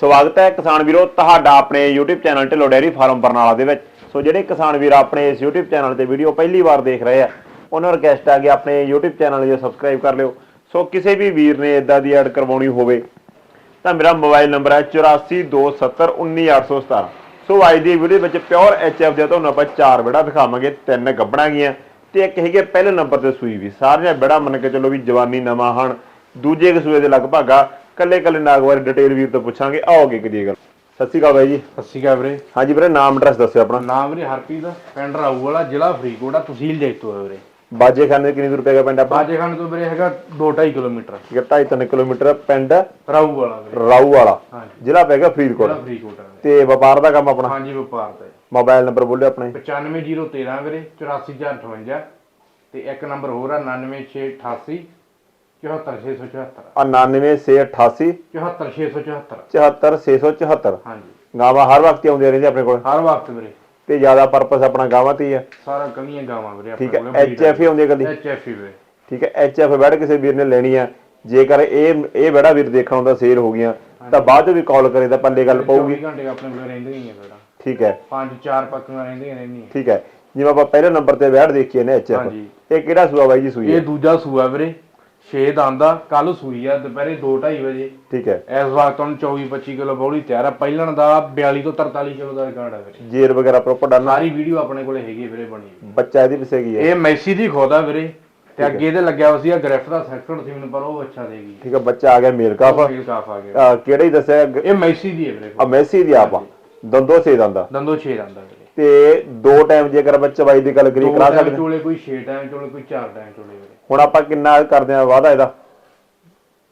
ਸਵਾਗਤ ਹੈ ਕਿਸਾਨ ਵੀਰੋ ਤੁਹਾਡਾ ਆਪਣੇ YouTube channel Dhillon dairy farm Barnala ਦੇ ਵਿੱਚ। ਸੋ ਜਿਹੜੇ ਕਿਸਾਨ ਵੀਰ ਆਪਣੇ ਇਸ YouTube ਚੈਨਲ ਤੇ ਵੀਡੀਓ ਪਹਿਲੀ ਵਾਰ ਦੇਖ ਰਹੇ ਆ, ਉਹਨਾਂ ਨੂੰ ਰਿਕਵੈਸਟ ਆ ਕਿ ਆਪਣੇ YouTube ਚੈਨਲ ਨੂੰ ਸਬਸਕ੍ਰਾਈਬ ਕਰ ਲਿਓ। ਸੋ ਕਿਸੇ ਵੀ ਵੀਰ ਨੇ ਇਦਾਂ ਦੀ ਐਡ ਕਰਵਾਉਣੀ ਹੋਵੇ, ਤਾਂ ਮੇਰਾ ਮੋਬਾਈਲ ਨੰਬਰ ਹੈ 8427191817 ਸੋ ਅੱਜ ਦੀ ਵੀਡੀਓ ਵਿੱਚ ਪਿਓਰ ਐਚਐਫ ਦੇ ਤੁਹਾਨੂੰ ਆਪਾਂ ਚਾਰ ਬੜਾ ਦਿਖਾਵਾਂਗੇ, ਤਿੰਨ ਗੱਬਣਾ ਗਈਆਂ ਤੇ ਇੱਕ ਹੈਗੇ ਪਹਿਲੇ ਨੰਬਰ ਤੇ ਸੂਈ ਵੀ। ਸਾਰੀਆਂ ਬੜਾ ਮੰਨ ਕੇ ਚੱਲੋ ਵੀ ਜਵਾਨੀ ਨਵਾਂ ਹਨ, ਦੂਜੇ ਕੁ ਸੂਏ ਦੇ ਲਗਭਗ ਆ ਕੱਲੇ ਕੱਲੇ ਨਾਗ ਬਾਰੇ ਡਿਟੇਲ ਵੀਰ ਤੋਂ ਪੁੱਛਾਂਗੇ। ਆਓਗੇ ਕਿ ਗੱਲ। ਸਤਿ ਸ਼੍ਰੀ ਅਕਾਲ ਬਾਈ ਜੀ। ਸਤਿ ਸ਼੍ਰੀ ਅਕਾਲ ਵੀਰੇ। ਹਾਂਜੀ ਵੀਰੇ ਨਾਮ ਐਡਰੈਸ ਦੱਸਿਓ ਆਪਣਾ। ਨਾਮ ਵੀਰੇ ਹਰਪ੍ਰੀਤ ਪਿੰਡ ਰਾਊ ਵਾਲਾ ਜ਼ਿਲ੍ਹਾ ਫਰੀਦਕੋਟ ਆ ਤਹਿਸੀਲ ਜੈਤੋ ਹੈ ਵੀਰੇ। ਬਾਜੇ ਖਾਨੇ ਕਿੰਨੀ ਦੂਰ ਪੈਗਾ ਪਿੰਡ ਆਪਣਾ? ਬਾਜੇਖਾਨ ਤੋਂ ਵੀਰੇ ਹੈਗਾ 2.5 ਕਿਲੋਮੀਟਰ। ਠੀਕ ਹੈ 2.5 ਕਿਲੋਮੀਟਰ ਪਿੰਡ ਰਾਊ ਵਾਲਾ ਵੀਰੇ। ਰਾਊ ਵਾਲਾ। ਹਾਂਜੀ। ਜ਼ਿਲ੍ਹਾ ਪੈਗਾ ਫਰੀਦਕੋਟ। ਜ਼ਿਲ੍ਹਾ ਫਰੀਦਕੋਟ ਹੈ ਤੇ ਵਪਾਰ ਦਾ ਕੰਮ ਆਪਣਾ? ਹਾਂਜੀ ਵਪਾਰ ਦਾ ਮੋਬਾਈਲ ਨੰਬਰ ਬੋਲਿਓ ਆਪਣੇ। 95013 ਵੀਰੇ 84058 ਤੇ ਇੱਕ ਨੰਬਰ ਹੋਰ ਆ 99688 74674 ਆ 99688 74674 74674 ਹਾਂਜੀ। ਗਾਵਾਂ ਹਰ ਵਕਤ ਹੀ ਆਉਂਦੀਆਂ ਰਹਿੰਦੀਆਂ ਆਪਣੇ ਕੋਲ। ਹਰ ਵਕਤ ਵੀਰੇ। ਤੇ ਜ਼ਿਆਦਾ ਪਰਪਸ ਆਪਣਾ ਗਾਵਾਂ ਤੇ ਹੀ ਹੈ ਸਾਰਾ ਕਲੀਆਂ ਗਾਵਾਂ ਵੀਰੇ ਠੀਕ ਹੈ ਐਚ ਐਫ ਹੀ ਆਉਂਦੀ ਹੈ ਕਦੀ ਐਚ ਐਫ ਵੀਰੇ। ਠੀਕ ਹੈ ਐਚ ਐਫ ਬੈੜ ਕਿਸੇ ਵੀਰ ਨੇ ਲੈਣੀ ਆ। ਜੇਕਰ ਇਹ ਇਹ ਬੜਾ ਵੀਰ ਦੇਖਣ ਆਉਂਦਾ ਸੇਲ ਹੋ ਗਈਆਂ ਤਾਂ ਬਾਅਦ ਚ ਵੀ ਕਾਲ ਕਰੇ ਤਾਂ ਪੱਲੇ ਗੱਲ ਪਊਗੀ। 24 ਘੰਟੇ ਆਪਣੇ ਕੋਲ ਰਹਿੰਦੀਆਂ ਹੀ ਆ ਵੀਰਾ ਠੀਕ ਹੈ। ਪੰਜ ਚਾਰ ਪੱਕੀਆਂ ਰਹਿੰਦੀਆਂ ਰਹਿੰਦੀਆਂ। ਠੀਕ ਹੈ। ਜਿਵੇਂ ਆਪਾਂ ਪਹਿਲੇ ਨੰਬਰ ਤੇ ਬੈੜ ਦੇਖੀਏ ਨੇ ਐਚ ਐਫ। ਇਹ ਕਿਹੜਾ ਸੂਆ ਬਾਈ ਜੀ ਸੂਈ ਇਹ ਹੈ? ਦੂਜਾ ਸੂਆ ਵੀਰੇ। 6 ਦੰਦ ਕੱਲ ਸੂਈ ਆ ਦੁਪਹਿਰੇ 2:30 ਵਜੇ। ਠੀਕ ਹੈ। ਇਸ ਵਕਤ ਹੁਣ 24 25 ਕਿਲੋ ਬੌਲੀ ਤਿਆਰ ਆ। ਪਹਿਲਣ ਦਾ 42 ਤੋਂ 43 ਕਿਲੋ ਦਾ ਰਿਕਾਰਡ ਆ ਵੀਰੇ। ਜੇਰ ਵਗੈਰਾ ਪ੍ਰੋਪਰ ਡਾਲਣਾ? ਸਾਰੀ ਵੀਡੀਓ ਆਪਣੇ ਕੋਲੇ ਹੈਗੀ ਆ ਵੀਰੇ ਬਣੀ ਬੱਚਾ ਇਹਦੀ ਕੀ ਹੈ ਇਹ ਮੈਸੀ ਦੀ ਖੋਦਾ ਵੀਰੇ। ਤੇ ਅੱਗੇ ਇਹਦੇ ਲੱਗਿਆ ਹੋਇਆ ਸੀ ਗ੍ਰਿਫਟ ਦਾ ਸੈਕਟਰ ਸੀ ਮੈਨੂੰ ਪਰ ਉਹ ਅੱਛਾ ਦੇਗੀ ਠੀਕ ਹੈ ਬੱਚਾ ਆ ਗਿਆ ਮੇਲ ਕਾਫ। ਫੀਲ ਕਾਫ ਆ ਗਿਆ। ਕਿਹੜਾ ਹੀ ਦੱਸਿਆ? ਇਹ ਮੈਸੀ ਦੀ ਹੈ ਵੀਰੇ। ਆ ਮੈਸੀ ਦੀ ਆਪਾਂ। ਦੰਦੋ ਸੇ ਦੰਦਾ ਦੰਦੋ 6 ਦੰਦ ਤੇ ਦੋ ਟਾਈਮ ਜੇਕਰ ਬੱਚਾ ਬਾਈ ਦੀ ਗੱਲ ਕਰੀ ਦੋ ਕਰਾ ਸਕਦੇ ਚੋਲੇ ਕੋਈ 6 ਟਾਈਮ ਚੋਲੇ ਕੋਈ 4 ਟਾਈਮ ਚੋਲੇ ਵੀਰੇ। ਹੁਣ ਆਪਾਂ ਕਿੰਨਾ ਕਰਦੇ ਆ ਵਾਦਾ ਇਹਦਾ?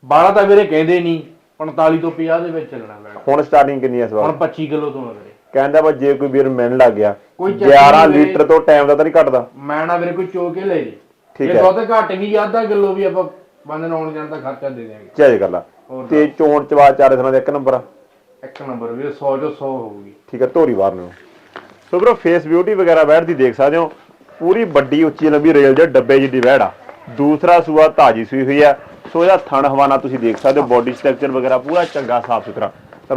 ਬਾਲਾ ਤਾਂ ਵੀਰੇ ਕਹਿੰਦੇ ਨਹੀਂ 45 ਤੋਂ 50 ਦੇ ਵਿੱਚ ਚੱਲਣਾ ਪੈਣਾ ਹੁਣ ਸਟਾਰਟਿੰਗ ਕਿੰਨੀ ਹੈ ਇਸ ਵਾਰ? ਹੁਣ 25 ਕਿਲੋ ਤੋਂ ਆ ਵੀਰੇ। ਕਹਿੰਦਾ ਵਾ ਜੇ ਕੋਈ ਵੀਰ ਮਿਲਣ ਲੱਗ ਗਿਆ ਕੋਈ ਚੱਕਰ 11 ਨਹੀਂ ਵੀਰੇ। ਲੀਟਰ ਤੋਂ ਟਾਈਮ ਦਾ ਤਾਂ ਨਹੀਂ ਘਟਦਾ। ਮੈਂ ਨਾ ਵੀਰੇ ਕੋਈ ਚੋ ਕੇ ਲੈ ਜੀ। ਠੀਕ ਜੇ ਹੈ। ਦੁੱਧ ਘਟ ਗਈ ਅੱਧਾ ਕਿਲੋ ਵੀ ਆਪਾਂ ਬੰਦੇ ਨੂੰ ਆਉਣ ਜਾਣ ਦਾ ਖਰਚਾ ਦੇ ਦੇਵਾਂਗੇ ਚਾਹੇ ਕਰ ਲਾ ਹੋਰ ਤੇ ਚੋਣ ਚਵਾ ਚਾਰੇ ਦਿਨਾਂ ਦਾ ਇੱਕ ਨੰਬਰ ਇੱਕ ਨੰਬਰ ਵੀਰੇ 100 ਚੋਂ 100 ਹੋਊਗੀ। ਠੀਕ ਹੈ ਧੋਰੀ ਵਾਰ ਨੂੰ ਸੋ ਵੀਰੋ ਫੇਸ ਬਿਊਟੀ ਵਗੈਰਾ ਬੈਠ ਦੀ ਦੇਖ ਸਕਦੇ ਹੋ। ਪੂਰੀ ਵੱਡੀ ਉੱਚੀ ਲੰਬੀ ਰੇਲ ਦੇ ਡੱਬੇ ਜਿੱਡੀ ਬੈੜ ਆ। ਦੂਸਰਾ ਸੂਆ ਤਾਜੀ ਸੂਈ ਹੋਈ ਆ। ਸੋ ਇਹਦਾ ਥਣ ਹਵਾਨਾ ਤੁਸੀਂ ਦੇਖ ਸਕਦੇ ਹੋ ਬੋਡੀ ਸਟਰਕਚਰ ਵਗੈਰਾ ਪੂਰਾ ਚੰਗਾ ਸਾਫ਼ ਸੁਥਰਾ।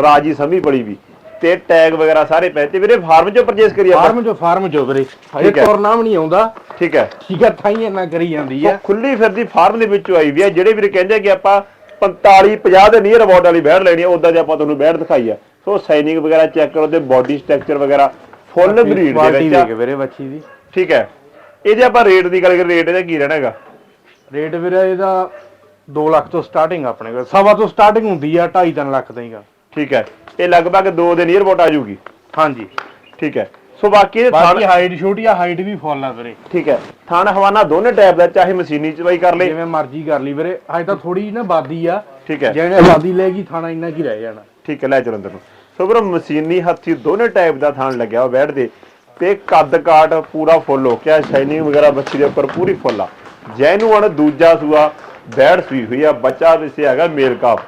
ਰਾਜੀ ਸਮੀ ਬੜੀ ਵੀ। ਤੇ ਟੈਗ ਵਗੈਰਾ ਸਾਰੇ ਪਏ ਤੇ ਵੀਰੇ ਫਾਰਮ ਚੋਂ ਪਰਚੇਸ ਕਰੀ ਆਪਾਂ। ਫਾਰਮ ਚੋਂ ਫਾਰਮ ਚੋਂ ਵੀਰੇ। ਹਜੇ ਠੀਕ ਹੈ। ਤੁਰਨਾ ਵੀ ਨਹੀਂ ਆਉਂਦਾ। ਠੀਕ ਹੈ। ਠੀਕ ਹੈ ਥਾਈ ਇੰਨਾ ਕਰੀ ਜਾਂਦੀ ਹੈ। ਖੁੱਲੀ ਫਿਰਦੀ ਫਾਰਮ ਦੇ ਵਿੱਚੋਂ ਆਈ ਵੀ ਆ ਜਿਹੜੇ ਵੀਰੇ ਕਹਿੰਦੇ ਕਿ ਆਪਾਂ 45 50 ਦੇ ਨੀਅਰ ਅਬਾਊਟ ਵਾਲੀ ਬੈੜ ਲੈਣੀ ਆ ਉਦਾਂ ਦੇ ਆਪਾਂ ਤੁਹਾਨੂੰ ਬੈੜ ਦਿਖਾਈ ਆ। ਸੋ ਸਾਈਨਿੰਗ ਵਗੈਰਾ ਚੈੱਕ ਕਰੋ ਤੇ ਬਾਡੀ ਸਟਰਕਚਰ ਵਗੈਰਾ ਫੁੱਲ ਬਰੀਡ ਦੇ ਕੁਆਲਿਟੀ ਵਿੱਚ। ਦੇਖ ਵੀਰੇ ਬੱਚੀ ਦੀ। ਠੀਕ ਹੈ। ਇਹਦੇ ਆਪਾਂ ਰੇਟ ਦੀ ਗੱਲ ਕਰੀਏ ਰੇਟ ਇਹਦਾ ਕੀ ਰਹਿਣਾ ਹੈਗਾ? ਰੇਟ ਵੀਰੇ ਇਹਦਾ 2 ਲੱਖ ਤੋਂ ਸਟਾਰਟਿੰਗ ਆਪਣੇ ਕੋਲ। ਸਵਾ ਤੋਂ ਸਟਾਰਟਿੰਗ ਹੁੰਦੀ ਆ 2.5 3 ਲੱਖ ਤਾਈਂਗਾ ਠੀਕ ਹੈ। ਇਹ ਲਗਭਗ 2 ਦੇ ਨੀਅਰ ਅਬਾਊਟ ਆ ਜਾਊਗੀ। ਹਾਂਜੀ। ਠੀਕ ਹੈ। ਸੋ ਬਾਕੀ ਇਹ ਬਾਕੀ ਥਾਣ ਹਾਈਟ ਛੋਟੀ ਆ ਹਾਈਟ ਵੀ ਫੁੱਲ ਆ ਵੀਰੇ। ਠੀਕ ਹੈ। ਥਾਣ ਹਵਾਨਾ ਦੋਨੇ ਟਾਈਪ ਦਾ ਚਾਹੇ ਮਸ਼ੀਨੀ ਚਵਾਈ ਕਰ ਲੇ ਜਿਵੇਂ ਮਰਜ਼ੀ ਕਰ ਲਈ ਵੀਰੇ। ਹਜੇ ਤਾਂ ਥੋੜੀ ਨਾ ਬਾਦੀ ਆ। ਠੀਕ ਹੈ। ਜਿਵੇਂ ਬਾਦੀ ਲੈਗੀ ਥਾਣਾ ਇੰਨਾ ਕੀ ਰਹਿ ਜਾਣਾ। ਠੀਕ ਹੈ ਲੈ ਚਲੋ ਅੰਦਰ ਨੂੰ। ਸੋ ਵੀਰੋ ਮਸ਼ੀਨੀ ਹੱਥੀ ਦੋਨੇ ਟਾਈਪ ਦਾ ਥਾਣ ਲੱਗਿਆ ਉਹ ਬੈਠ ਦੇ ਤੇ ਕੱਦ ਕਾਟ ਪੂਰਾ ਫੁੱਲ ਹੋ ਗਿਆ ਸ਼ਾਈਨਿੰਗ ਵਗੈਰਾ ਬੱਚੀ ਦੇ ਉੱਪਰ ਪੂਰੀ ਫੁੱਲ ਆ। ਜੈਨੂਅਨ ਦੂਜਾ ਸੂਆ ਬੈੜ ਸੂਈ ਹੋਈ ਆ ਬੱਚਾ ਵਿਸੇ ਹੈਗਾ ਮੇਲ ਕਾਪ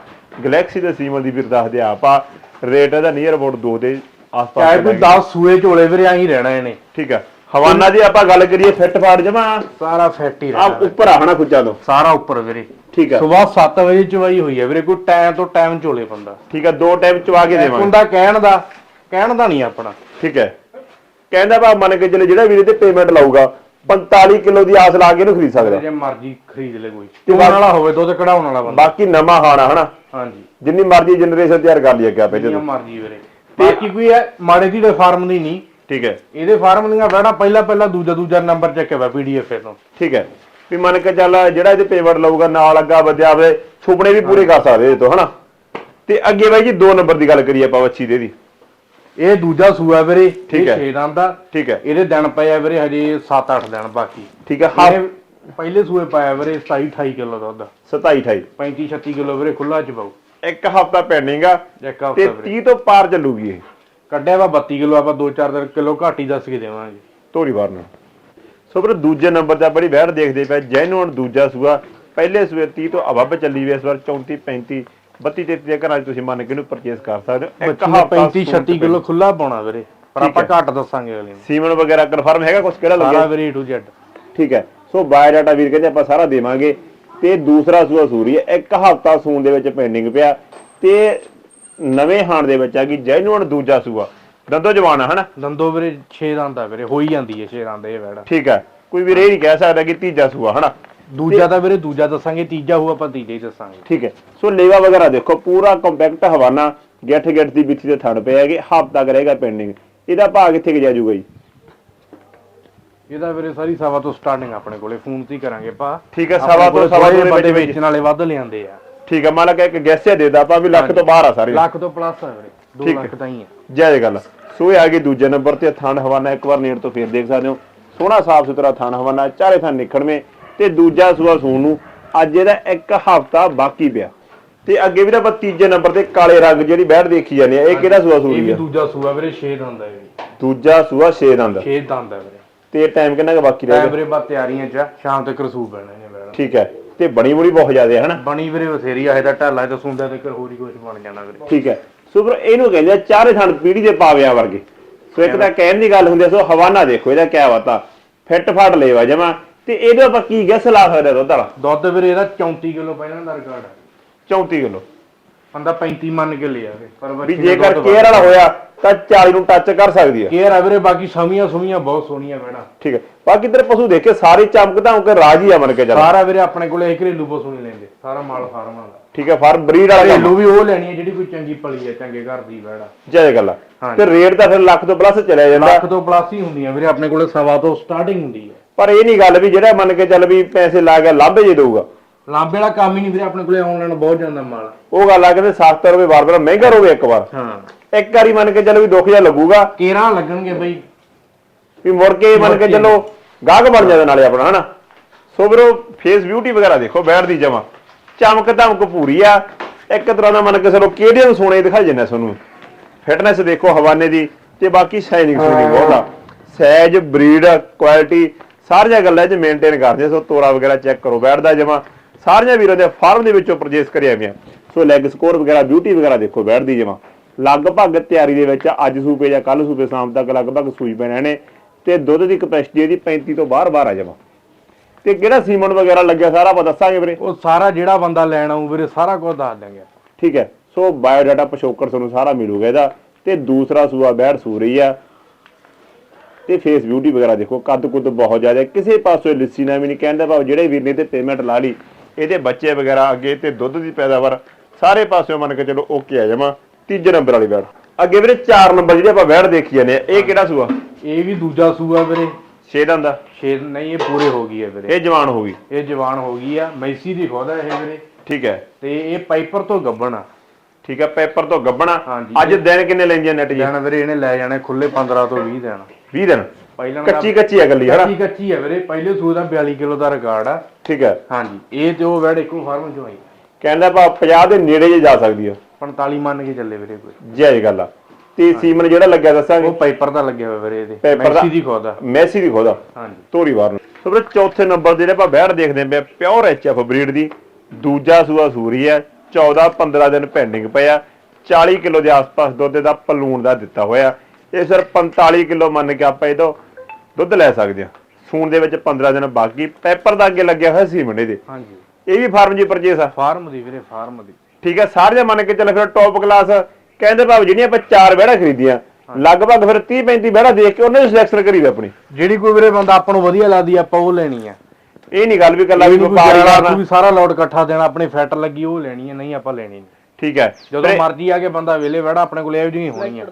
ਗੈਲੈਕਸੀ ਦੇ ਸੀਮਨ ਦੀ ਵੀਰ ਦੱਸਦੇ ਆ ਆਪਾਂ ਰੇਟ ਇਹਦਾ ਨੀਅਰ ਅਬਾਊਟ 2 ਦੇ ਆਸ-ਪਾਸ ਚਾਹੇ ਕੋਈ ਹੈਗਾ। 10 ਸੂਏ ਝੋਲੇ ਵੀਰੇ ਆਹੀ ਰਹਿਣਾ ਇਹਨੇ। ਠੀਕ ਹੈ ਹਵਾਨਾ ਦੀ ਆਪਾਂ ਗੱਲ ਕਰੀਏ ਫਿੱਟ ਫਾੜ ਜਮਾ। ਸਾਰਾ ਫੈਟ ਹੀ ਆ ਉੱਪਰ ਆਹਣਾ ਖੁੱਜਾ ਤੋਂ। ਸਾਰਾ ਉੱਪਰ ਵੀਰੇ। ਠੀਕ ਹੈ ਸਵੇਰ 7 ਵਜੇ ਚਵਾਈ ਹੋਈ ਹੈ ਵੀਰੇ ਕੋਈ ਟਾਈਮ ਤੋਂ ਟਾਈਮ ਝੋਲੇ ਬੰਦਾ ਠੀਕ ਹੈ ਦੋ ਟਾਈਮ ਚਵਾ ਕੇ ਦੇਵਾਂਗੇ। ਹੁੰਦਾ ਕਹਿਣ ਦਾ ਕਹਿਣ ਦਾ ਨਹੀਂ ਆਪਣਾ। ਠੀਕ ਹੈ। ਕਹਿੰਦਾ ਬਾ ਮੰਨ ਕੇ ਚੱਲੇ ਜਿਹੜਾ ਵੀਰੇ ਤੇ ਪੇਮੈਂਟ ਲਾਊਗਾ 45 ਕਿਲੋ ਦੀ ਆਸ ਲਾ ਕੇ ਇਹਨੂੰ ਖਰੀਦ ਸਕਦਾ। ਜੇ ਮਰਜ਼ੀ ਖਰੀਦ ਲੈ ਕੋਈ। ਚੋਣ ਵਾਲਾ ਹੋਵੇ ਦੁੱਧ ਕਢਾਉਣ ਵਾਲਾ ਬੰਦਾ। ਬਾਕੀ ਨਵਾਂ ਖਾਣਾ ਹਨਾ। ਹਾਂਜੀ। ਜਿੰਨੀ ਮਰਜ਼ੀ ਜਨਰੇਸ਼ਨ ਤਿਆਰ ਕਰ ਲਈ ਅੱਗੇ ਆਪੇ ਜਿੰਨਾ ਜਦੋਂ। ਮਰਜ਼ੀ ਵੀਰੇ। ਬਾਕੀ ਕੋਈ ਹੈ ਮਾੜੇ ਦੀ ਦੇ ਫਾਰਮ ਦੀ ਨਹੀਂ। ਠੀਕ ਹੈ। ਇਹਦੇ ਫਾਰਮ ਦੀਆਂ ਪਹਿਲਾ ਪਹਿਲਾ ਦੂਜਾ ਦੂਜਾ ਨੰਬਰ ਚੱਕਿਆ ਵਾ ਪੀਡੀਐਫ ਤੋਂ ਠੀਕ ਹੈ। ਵੀ ਮੰਨ ਕੇ ਚੱਲ ਜਿਹੜਾ ਇਹਦੇ ਪੇਮੈਂਟ ਲਊਗਾ ਨਾਲ ਅੱਗਾ ਵਧਿਆ ਆਵੇ ਸੁਪਨੇ ਵੀ ਪੂਰੇ ਕਰ ਸਕਦੇ ਇਹ ਤੋਂ ਹਨਾ? ਤੇ ਅੱਗੇ ਬਾਈ ਜੀ ਦੋ ਨੰਬਰ ਦੀ ਗੱਲ ਕਰੀਏ ਆਪਾਂ ਵੱਛੀ ਦੇ ਦੀ। ਇਹ ਦੂਜਾ ਸੂਆ ਵੀਰੇ ਠੀਕ ਹੈ। 6 ਦੰਦ ਦਾ ਠੀਕ ਹੈ। ਇਹਦੇ ਦਿਨ ਪਏ ਆ ਵੀਰੇ ਹਜੇ 7-8 ਦਿਨ ਬਾਕੀ। ਠੀਕ ਹੈ ਹਾਂ ਪਹਿਲੇ ਸੂਏ ਪਾਇਆ ਵੀਰੇ 27-28 ਕਿਲੋ ਦੁੱਧ। 27 28 35-36 ਕਿਲੋ ਵੀਰੇ ਖੁੱਲਾ ਚ ਪਾਉ ਇੱਕ ਹਫਤਾ ਪੈਂਡਿੰਗ ਆ ਇੱਕ ਤੇ ਹਫਤਾ ਵੀਰੇ। 30 ਤੋਂ ਪਾਰ ਚੱਲੂਗੀ ਇਹ। ਕੱਢਿਆ ਵਾ 32 ਕਿਲੋ ਆਪਾਂ 2-4 ਦਿਨ ਕਿਲੋ ਘੱਟ ਦੱਸ ਕੇ ਦੇਵਾਂਗੇ। ਧੋਰੀ ਵਾਰ ਨੂੰ। ਸੋ ਵੀਰ ਦੂਜੇ ਨੰਬਰ ਤੇ ਬੜੀ ਬਹਿੜ ਦੇਖਦੇ ਪਏ ਜੈਨੂਨ ਦੂਜਾ ਸੂਆ ਪਹਿਲੇ ਸੂਏ 30 ਤੋਂ ਅਵੱਬ ਚੱਲੀ ਵੀ ਇਸ ਵਾਰ 34 35 32 33 ਦੇ ਘਰਾਂ 'ਚ ਤੁਸੀਂ ਮੰਨ ਕੇ ਇਹਨੂੰ ਪਰਚੇਸ ਕਰ ਸਕਦੇ ਹੋ। ਇੱਕ ਹਫਤਾ 35-36 ਕਿਲੋ ਖੁੱਲਾ ਪਾਉਣਾ ਵੀਰੇ ਪਰ ਆਪਾਂ ਘੱਟ ਦੱਸਾਂਗੇ ਅਗਲੇ ਨੂੰ। ਸੀਮਨ ਵਗੈਰਾ ਕਨਫਰਮ ਹੈਗਾ ਕੁਝ ਕਿਹੜਾ ਸਾਰਾ ਲੱਗਿਆ? ਵੀਰੇ A to Z ਠੀਕ ਹੈ। ਸੋ ਬਾਇਓਡਾਟਾ ਵੀਰ ਕਹਿੰਦੇ ਆਪਾਂ ਸਾਰਾ ਦੇਵਾਂਗੇ। ਤੇ ਦੂਸਰਾ ਸੂਆ ਸੂਰੀ ਹੈ ਇੱਕ ਹਫਤਾ ਸੂਣ ਦੇ ਵਿੱਚ ਪੈਂਡਿੰਗ ਪਿਆ। ਤੇ ਨਵੇਂ ਹਾਣ ਦੇ ਵਿੱਚ ਆ ਗਈ ਜੈਨੂਅਨ ਦੂਜਾ ਸੂਆ। ਦੰਦੋ ਜਵਾਨ ਆ ਹਨਾ? ਦੰਦੋ ਵੀਰੇ 6 ਦੰਦ ਆ ਵੀਰੇ ਹੋਈ ਜਾਂਦੀ ਹੈ 6 ਦੰਦ ਇਹ ਵੈੜ। ਠੀਕ ਹੈ ਕੋਈ ਵੀਰ ਇਹ ਨਹੀਂ ਕਹਿ ਸਕਦਾ ਕਿ ਤੀਜਾ ਸੂਆ ਹਨਾ? ਦੂਜਾ ਤਾਂ ਵੀਰੇ ਦੂਜਾ ਦੱਸਾਂਗੇ ਤੀਜਾ ਹੋਊ ਆਪਾਂ ਤੀਜਾ ਹੀ ਦੱਸਾਂਗੇ। ਠੀਕ ਹੈ। ਸੋ ਲੇਵਾ ਵਗੈਰਾ ਦੇਖੋ ਪੂਰਾ ਕੰਪੈਕਟ ਹਵਾਨਾ ਗਿੱਠ ਗਿੱਠ ਦੀ ਬਿੱਥੀ ਤੇ ਥਣ ਪਏ ਹੈਗੇ ਹਫ਼ਤਾ ਤੱਕ ਰਹੇਗਾ ਪੈਂਡਿੰਗ ਇਹਦਾ ਭਾਅ ਕਿੱਥੇ ਕੁ ਜਾ ਜਾਊਗਾ ਜੀ? ਇਹਦਾ ਵੀਰੇ ਸਾਰੀ ਸਵਾ ਤੋਂ ਸਟਾਰਟਿੰਗ ਆਪਣੇ ਕੋਲੇ ਫੋਨ ਤੇ ਹੀ ਕਰਾਂਗੇ ਪਾ ਠੀਕ ਹੈ ਸਵਾ ਤੋਂ ਸਵਾ ਦੇ ਵਿੱਚ। ਵੇਚਣ ਵਾਲੇ ਵੱਧ ਲਿਆਂਦੇ ਆ। ਠੀਕ ਹੈ ਮੰਨ ਲਾ ਕਿ ਗੈਸਿਆ ਦੇ ਦਾ ਆਪਾਂ ਵੀ ਲੱਖ ਤੋਂ ਬਾਹਰ ਆ ਸਾਰੇ ਲੱਖ ਤੋਂ ਪਲੱਸ ਆ ਵੀਰੇ 2 ਠੀਕ ਹੈ। ਲੱਖ ਤਾਂ ਹੀ ਆ। ਜੈ ਗੱਲ ਸੋ ਇਹ ਆ ਗਈ ਦੂਜੇ ਨੰਬਰ ਤੇ ਥਣ ਹਵਾਨਾ ਇੱਕ ਵਾਰ ਨੇੜ ਤੋਂ ਫੇਰ ਦੇਖ ਸਕਦੇ ਹੋ। ਸੋਹਣਾ ਸਾਫ਼ ਸੁਥਰਾ ਥਣ ਹਵਾਨਾ ਚਾਰੇ ਥਣ ਨਿਖੜਵੇਂ। ਤੇ ਦੂਜਾ ਸੂਆ ਸੂਣ ਨੂੰ ਅੱਜ ਇਹਦਾ ਇੱਕ ਹਫਤਾ ਬਾਕੀ ਪਿਆ। ਤੇ ਅੱਗੇ ਵੀ ਆਪਾਂ ਤੀਜੇ ਨੰਬਰ ਤੇ ਕਾਲੇ ਰੰਗ ਜਿਹੜੀ ਬੈਠ ਦੇਖੀ ਜਾਂਦੀ ਆ ਇਹ ਕਿਹੜਾ ਸੂਆ ਇਹ ਸੂਰੀ ਵੀ ਆ ਦੂਜਾ ਸੂਆ ਵੀਰੇ 6 ਦੰਦ ਇਹ ਵੀ। ਦੂਜਾ ਸੂਆ 6 ਦੰਦ। 6 ਦੰਦ ਆ ਵੀਰੇ। ਤੇ ਟਾਈਮ ਕਿੰਨਾ ਕੁ ਬਾਕੀ ਰਹਿ ਟਾਈਮ ਗਿਆ ਵੀਰੇ ਬਾ ਤਿਆਰੀਆਂ ਚ ਸ਼ਾਮ ਤੱਕ ਰਸੂਲ ਪੈਣਾ ਵੈੜ ਠੀਕ ਹੈ। ਤੇ ਬਣੀ ਬੁਣੀ ਬਹੁਤ ਜ਼ਿਆਦਾ ਹੈ ਹਨਾ? ਬਣੀ ਵੀਰੇ ਬਥੇਰੀ ਆ ਇਹਦਾ ਢਾਲਾ ਤੇ ਸੁੰਦਾ ਤੇ ਹੋਰ ਹੀ ਕੁਝ ਬਣ ਜਾਣਾ ਵੀਰੇ। ਠੀਕ ਹੈ। ਸੋ ਫਿਰ ਇਹਨੂੰ ਕਹਿੰਦੇ ਆ ਚਾਰੇ ਥਣ ਪੀੜੀ ਦੇ ਪਾਵਿਆਂ ਵਰਗੇ। ਸੋ ਇੱਕ ਤਾਂ ਕਹਿਣ ਦੀ ਗੱਲ ਹੁੰਦੀ ਆ, ਸੋ ਹਵਾਨਾ ਦੇਖੋ ਇਹਦਾ ਕਿਆ ਆ ਫਿੱਟ ਫਾਟ ਲੇਵਾ ਜਮਾ। ਤੇ ਇਹਦੇ ਆਪਾਂ ਕੀ ਗੈਸ ਲਾ ਸਕਦੇ ਦੁੱਧ ਵਾਲਾ? ਦੁੱਧ ਵੀਰੇ ਇਹਦਾ 34 ਕਿਲੋ ਪਹਿਲਾਂ ਦਾ ਰਿਕਾਰਡ ਆ। 34 ਕਿਲੋ। ਬੰਦਾ 35 ਮੰਨ ਕੇ ਲਿਆ ਵੇ ਪਰ ਵੀ ਜੇਕਰ ਕੇਅਰ ਵਾਲਾ ਹੋਇਆ ਤਾਂ 40 ਨੂੰ ਟੱਚ ਕਰ ਸਕਦੀ ਆ। ਕੇਅਰ ਆ ਵੀਰੇ ਬਾਕੀ ਸਮੀਆਂ ਸੁਮੀਆਂ ਬਹੁਤ ਸੋਹਣੀਆਂ ਵੈੜਾ ਠੀਕ ਹੈ। ਬਾਕੀ ਤੇਰੇ ਪਸ਼ੂ ਦੇਖੇ ਸਾਰੇ ਚਮਕ ਧਮਕ ਰਾਜੀ ਆ ਮੰਨ ਕੇ ਚੱਲ। ਸਾਰਾ ਵੀਰੇ ਆਪਣੇ ਕੋਲੇ ਇਹ ਘਰੇਲੂ ਪਸ਼ੂ ਨਹੀਂ ਲੈਂਦੇ ਸਾਰਾ ਮਾਲ ਫਾਰਮਾਂ ਦਾ ਠੀਕ ਹੈ ਫਾਰਮ ਬਰੀਡ ਵਾਲਾ ਕੰਮ ਘਰੇਲੂ ਵੀ ਉਹ ਲੈਣੀ ਹੈ ਜਿਹੜੀ ਕੋਈ ਚੰਗੀ ਪਲੀ ਹੈ ਚੰਗੇ ਘਰ ਦੀ ਵੈੜਾ। ਜੈ ਗੱਲ। ਆ। ਤੇ ਰੇਟ ਤਾਂ ਫਿਰ ਲੱਖ ਤੋਂ ਪਲੱਸ ਚਲਿਆ ਜਾਂਦਾ। ਲੱਖ ਤੋਂ ਪਲੱਸ ਹੀ ਹੁੰਦੀਆਂ ਵੀਰੇ ਆਪਣੇ ਕੋਲੇ ਸਵਾ ਤੋਂ ਸਟਾਰਟਿੰਗ ਹੁੰਦੀ ਹੈ ਪਰ ਇਹ ਨਹੀਂ ਗੱਲ ਵੀ ਜਿਹੜਾ ਮੰਨ ਕੇ ਚੱਲ ਵੀ ਪੈਸੇ ਲਾ ਗਿਆ ਲਾਭੇ ਜੇ ਦਊਗਾ। ਲਾਂਬੇ ਵਾਲਾ ਕੰਮ ਹੀ ਨਹੀਂ ਵੀਰੇ ਆਪਣੇ ਕੋਲੇ ਆਨਲਾਈਨ ਬਹੁਤ ਜਾਂਦਾ ਮਾਲ। ਉਹ ਗੱਲ ਆ ਕਹਿੰਦੇ ਸਸਤਾ ਰੁਪਏ ਵਾਰ ਵਾਰ ਮਹਿੰਗਾ ਹੋਵੇ ਇੱਕ ਵਾਰ। ਹਾਂ। ਇੱਕ ਵਾਰੀ ਮੰਨ ਕੇ ਚੱਲ ਵੀ ਦੁੱਖ ਜਿਹਾ ਲੱਗੂਗਾ। ਕੇਰਾਂ ਲੱਗਣਗੇ ਬਈ। ਵੀ ਮੁੜ ਕੇ ਮੰਨ ਕੇ ਚੱਲੋ ਗਾਹਕ ਬਣ ਜਾਂਦਾ ਨਾਲੇ ਆਪਣਾ ਹਨਾ। ਸੋ ਵੀਰੋ ਫੇਸ ਬਿਊਟੀ ਵਗੈਰਾ ਦੇਖੋ ਬੈਠ ਦੀ ਜਮਾ। ਚਮਕ ਧਮਕ ਪੂਰੀ ਆ। ਇੱਕ ਤਰ੍ਹਾਂ ਦਾ ਮੰਨ ਕੇ ਚਲੋ ਕਿਹੜੇ ਸੋਨੇ ਦਿਖਾਈ ਜੰਨੇ ਤੁਹਾਨੂੰ। ਫਿਟਨੈਸ ਦੇਖੋ ਹਵਾਨੇ ਦੀ ਤੇ ਬਾਕੀ ਸ਼ਾਈਨਿੰਗ ਸੋਨੀ ਬਹੁਤ ਆ। ਸੈਜ ਬਰੀਡ ਕੁਆਲਿਟੀ ਸਾਰੀਆਂ ਗੱਲਾਂ 'ਚ ਮੇਨਟੇਨ ਕਰਦੇ ਸੋ ਤੋਰਾ ਵਗੈਰਾ ਚੈੱਕ ਕਰੋ ਬੈਠਦਾ ਜਮਾ। ਸਾਰੀਆਂ ਵੀਰਾਂ ਦੇ ਫਾਰਮ ਦੇ ਵਿੱਚੋਂ ਪਰਚੇਸ ਕਰਿਆ ਪਿਆ ਸੋ ਲੈਗ ਸਕੋਰ ਵਗੈਰਾ ਬਿਊਟੀ ਵਗੈਰਾ ਦੇਖੋ ਬੈਠਦੀ ਜਮਾ। ਲਗਭਗ ਤਿਆਰੀ ਦੇ ਵਿੱਚ ਅੱਜ ਸੂਪੇ ਜਾਂ ਕੱਲ ਸੂਪੇ ਸ਼ਾਮ ਤੱਕ ਲਗਭਗ ਸੂਈ ਪੈਣਾ ਨੇ ਤੇ ਦੁੱਧ ਦੀ ਕਪੈਸਿਟੀ ਇਹਦੀ 35 ਤੋਂ ਬਾਹਰ ਬਾਹਰ ਆ ਜਾਵਾ ਤੇ ਕਿਹੜਾ ਸੀਮਨ ਵਗੈਰਾ ਲੱਗਿਆ ਸਾਰਾ ਆਪਾਂ ਦੱਸਾਂਗੇ ਵੀਰੇ। ਉਹ ਸਾਰਾ ਜਿਹੜਾ ਬੰਦਾ ਲੈਣ ਆਊ ਵੀਰੇ ਸਾਰਾ ਕੁਝ ਦੱਸ ਦਿਆਂਗੇ। ਠੀਕ ਹੈ। ਸੋ ਬਾਇਓਡਾਟਾ ਪਿਛੋਕੜ ਤੁਹਾਨੂੰ ਸਾਰਾ ਮਿਲੂਗਾ ਇਹਦਾ। ਤੇ ਦੂਸਰਾ ਸੂਆ ਬੈੜ ਸੂ ਰਹੀ ਆ। ਤੇ ਫੇਸ ਬਿਊਟੀ ਵਗੈਰਾ ਦੇਖੋ ਕੱਦ ਕੁੱਦ ਬਹੁਤ ਜ਼ਿਆਦਾ। ਕਿਸੇ ਪਾਸੋਂ ਲਿੱਸੀ ਨਾ ਵੀ ਨਹੀਂ ਕਹਿੰਦਾ ਭਾਵੇਂ ਜਿਹੜੇ ਵੀਰ ਨੇ ਤੇ ਪੇਮੈਂਟ ਲਾ ਲਈ ਇਹਦੇ ਬੱਚੇ ਵਗੈਰਾ ਅੱਗੇ ਤੇ ਦੁੱਧ ਦੀ ਪੈਦਾਵਾਰ ਸਾਰੇ ਪਾਸਿਓਂ ਮੰਨ ਕੇ ਚਲੋ ਓਕੇ ਆ ਜਾਵਾਂ ਤੀਜੇ ਨੰਬਰ ਵਾਲੀ ਬੈੜ ਅੱਗੇ ਵੀਰੇ 4 ਨੰਬਰ ਜਿਹੜੇ ਆਪਾਂ ਬੈੜ ਦੇਖੀ ਜਾਂਦੇ ਆ ਇਹ ਕਿਹੜਾ ਸੂਆ? ਇਹ ਵੀ ਦੂਜਾ ਸੂਆ ਵੀਰੇ। ਛੇ ਦੰਦ ਦਾ। ਛੇ ਨਹੀਂ ਇਹ ਪੂਰੇ ਹੋ ਗਈ ਹੈ ਵੀਰੇ। ਇਹ ਜਵਾਨ ਹੋ ਗਈ। ਇਹ ਜਵਾਨ ਹੋ ਗਈ ਆ ਮੈਸੀ ਦੀ ਖੁਦ ਇਹ ਵੀਰੇ। ਠੀਕ ਹੈ। ਤੇ ਇਹ ਪਾਈਪਰ ਤੋਂ ਗੱਬਣ ਆ। ਠੀਕ ਹੈ ਪੇਪਰ ਤੋਂ ਗੱਬਣਾ। ਅੱਜ ਦਿਨ ਕਿੰਨੇ ਲੈਂਦੀਆਂ ਨੈਟ ਜੀ? ਜਾਨ ਵੀਰੇ ਇਹਨੇ ਲੈ ਜਾਣੇ ਖੁੱਲੇ 15 ਤੋਂ 20 ਦਿਨ। 20 ਦਿਨ? ਪਹਿਲਾਂ ਕੱਚੀ ਕੱਚੀ ਆ ਗੱਲੀ ਹਨਾ? ਕੱਚੀ ਕੱਚੀ ਹੈ ਵੀਰੇ ਪਹਿਲੇ ਸੂਏ ਦਾ 42 ਕਿਲੋ ਦਾ ਰਿਕਾਰਡ ਆ। ਠੀਕ ਹੈ ਹਾਂਜੀ ਇਹ ਤੇ ਉਹ ਵੈੜ ਇੱਕੋ ਫਾਰਮ ਚੋਂ ਆਈ। ਕਹਿੰਦਾ ਭਾ 50 ਦੇ ਨੇੜੇ ਜੇ ਜਾ ਸਕਦੀ ਆ। 45 ਮੰਨ ਕੇ ਚੱਲੇ ਵੀਰੇ ਕੋਈ। ਜੈ ਗੱਲ ਆ। ਤੇ ਸੀਮਨ ਜਿਹੜਾ ਲੱਗਿਆ ਦੱਸਾਂਗੇ? ਉਹ ਪਾਈਪਰ ਦਾ ਲੱਗਿਆ ਹੋਇਆ ਵੀਰੇ ਇਹਦੇ। Paper ਦਾ- ਮੈਸੀ ਦੀ ਖੁਦ ਮੈਸੀ ਦੀ ਖੋਦਾ ਹਾਂਜੀ। ਤੋਰੀ ਵਾਰ ਨੂੰ। ਸੋ ਵੀਰੇ ਚੌਥੇ ਨੰਬਰ ਦੇ ਜਿਹੜੇ ਆਪਾਂ ਬੈੜ ਦੇਖਦੇ ਪਏ ਪਿਓਰ ਐਚਐਫ ਬਰੀਡ ਦੀ। ਦੂਜਾ ਸੂਆ ਸੂਰੀ ਹੈ 14 15 ਦਿਨ ਪੈਂਡਿੰਗ ਪਿਆ 40 ਕਿਲੋ ਦੇ ਆਸ-ਪਾਸ ਦੁੱਧ ਦਾ ਪਲੂਣ ਦਾ ਦਿੱਤਾ ਹੋਇਆ। ਇਹ ਸਿਰ 45 ਕਿਲੋ ਮੰਨ ਕੇ ਆਪਾਂ ਇਹ ਤੋਂ ਦੁੱਧ ਲੈ ਸਕਦੇ ਹਾਂ ਸੂਣ ਦੇ ਵਿੱਚ 15 ਦਿਨ ਬਾਕੀ ਪੈਪਰ ਦਾ ਅੱਗੇ ਲੱਗਿਆ ਹੋਇਆ ਸੀਮਨ ਇਹਦੇ ਹਾਂਜੀ। ਇਹ ਵੀ ਫਾਰਮ ਜੀ ਪਰਚੇਸ ਆ। ਫਾਰਮ ਦੀ ਵੀਰੇ ਫਾਰਮ ਦੀ। ਠੀਕ ਹੈ ਸਾਰੀਆਂ ਮੰਨ ਕੇ ਚੱਲ ਫਿਰ ਟੌਪ ਕਲਾਸ ਕਹਿੰਦੇ ਭਾਵੇਂ ਜਿਹੜੀਆਂ ਆਪਾਂ ਚਾਰ ਵਿਹੜਾ ਖਰੀਦੀਆਂ ਲਗਭਗ ਫਿਰ 30 35 ਵਿਹੜਾ ਦੇਖ ਕੇ ਉਹਨਾਂ ਸਿਲੈਕਸ਼ਨ ਕਰੀਦਾ ਆਪਣੀ। ਜਿਹੜੀ ਕੋਈ ਵੀਰੇ ਬੰਦਾ ਆਪਾਂ ਨੂੰ ਵਧੀਆ ਲੱਗਦੀ ਆ, ਆਪਾਂ ਉਹ ਲੈਣੀ ਆ। ਇਹ ਨਹੀਂ ਗੱਲ ਵੀ ਕੱਲਾ ਵੀ ਵਪਾਰੀ ਕਰਨਾ ਵੀ ਸਾਰਾ ਲੋਡ ਇਕੱਠਾ ਦੇਣਾ ਆਪਣੇ ਫੈਟ ਲੱਗੀ ਉਹ ਲੈਣੀ ਹੈ ਨਹੀਂ ਆਪਾਂ ਲੈਣੀ ਨਹੀਂ। ਠੀਕ ਹੈ। ਜਦੋਂ ਮਰਜ਼ੀ ਆ ਕੇ ਬੰਦਾ ਵੇਲੇ ਵੜਾ ਆਪਣੇ ਕੋਲ ਇਹੋ ਜਿਹੀਆਂ ਹੋਣੀਆਂ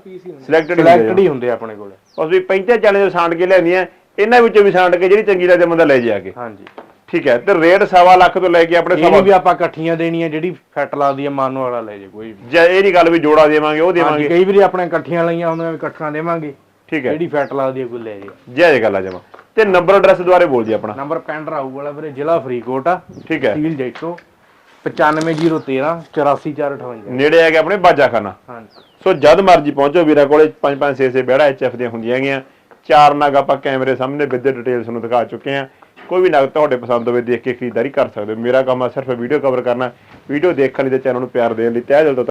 ਸਿਲੈਕਟਡ ਸਿਲੈਕਟਡ ਹੀ ਹੁੰਦੇ ਆਪਣੇ ਕੋਲ। ਉਸ ਵੀ 35 40 ਦੇ ਛਾਂਟ ਕੇ ਲਿਆਂਦੀਆਂ ਇਹਨਾਂ ਵਿੱਚੋਂ ਵੀ ਛਾਂਟ ਕੇ ਜਿਹੜੀ ਚੰਗੀ ਲੱਗਦੀ ਬੰਦਾ ਲੈ ਜਾ ਕੇ। ਹਾਂਜੀ। ਠੀਕ ਹੈ ਤੇ ਰੇਟ ਸਵਾ ਲੱਖ ਤੋਂ ਲੈ ਕੇ ਆਪਣੇ ਇਹ ਸਵਾ ਵੀ ਆਪਾਂ ਇਕੱਠੀਆਂ ਦੇਣੀਆਂ ਜਿਹੜੀ ਫੈਟ ਲੱਗਦੀ ਆ ਮਾਨੋ ਵਾਲਾ ਲੈ ਜੇ ਕੋਈ ਵੀ। ਜੇ ਇਹ ਨਹੀਂ ਗੱਲ ਵੀ ਜੋੜਾ ਦੇਵਾਂਗੇ ਉਹ ਹਾਂਜੀ ਦੇਵਾਂਗੇ। ਕਈ ਵਾਰੀ ਆਪਣੇ ਇਕੱਠੀਆਂ ਲਈਆਂ ਹੁੰਦੀਆਂ ਵੀ ਇਕੱਠੀਆਂ ਦੇਵਾਂਗੇ। ਠੀਕ ਹੈ। ਜਿਹੜੀ ਫੈਟ ਲੱਗਦੀ ਆ ਕੋਈ ਲੈ ਜੇ। ਜੈ ਜੈ ਗੱਲ ਆ ਜਮਾ। ਤੇ ਨੰਬਰ ਐਡਰੈਸ ਦੁਆਰੇ ਬੋਲ ਜੀ ਆਪਣਾ। ਨੰਬਰ ਪੈਂਡ ਰਾਹੂ ਵਾਲਾ ਵੀਰੇ ਜ਼ਿਲ੍ਹਾ ਫਰੀਦਕੋਟ ਆ। ਠੀਕ ਹੈ। ਤਹਿਸੀਲ ਜੈਤੋ 95013 84458 ਨੇੜੇ ਆ ਗਿਆ ਆਪਣੇ ਬਾਜਾਖਾਨਾ। ਹਾਂਜੀ। ਸੋ ਜਦ ਮਰਜ਼ੀ ਪਹੁੰਚੋ ਵੀਰਾਂ ਕੋਲੇ 5 5 6 6 ਬਹਿੜਾ ਐਚਐਫ ਦੀਆਂ ਹੁੰਦੀਆਂ ਗੀਆਂ ਚਾਰ ਨਗ ਆਪਾਂ ਕੈਮਰੇ ਸਾਹਮਣੇ ਵਿਦ ਡਿਟੇਲਸ ਨੂੰ ਦਿਖਾ ਚੁੱਕੇ ਆ ਕੋਈ ਵੀ ਨਗ ਤੁਹਾਡੇ ਪਸੰਦ ਹੋਵੇ ਦੇਖ ਕੇ ਖਰੀਦਦਾਰੀ ਕਰ ਸਕਦੇ ਹੋ। ਮੇਰਾ ਕੰਮ ਆ ਸਿਰਫ ਵੀਡੀਓ ਕਵਰ ਕਰਨਾ। ਵੀਡੀਓ ਦੇਖਣ ਲਈ ਤੇ ਚੈਨਲ ਨੂੰ ਪਿਆਰ ਦੇਣ ਲਈ ਤਹਿ ਦਿਲ ਤੋਂ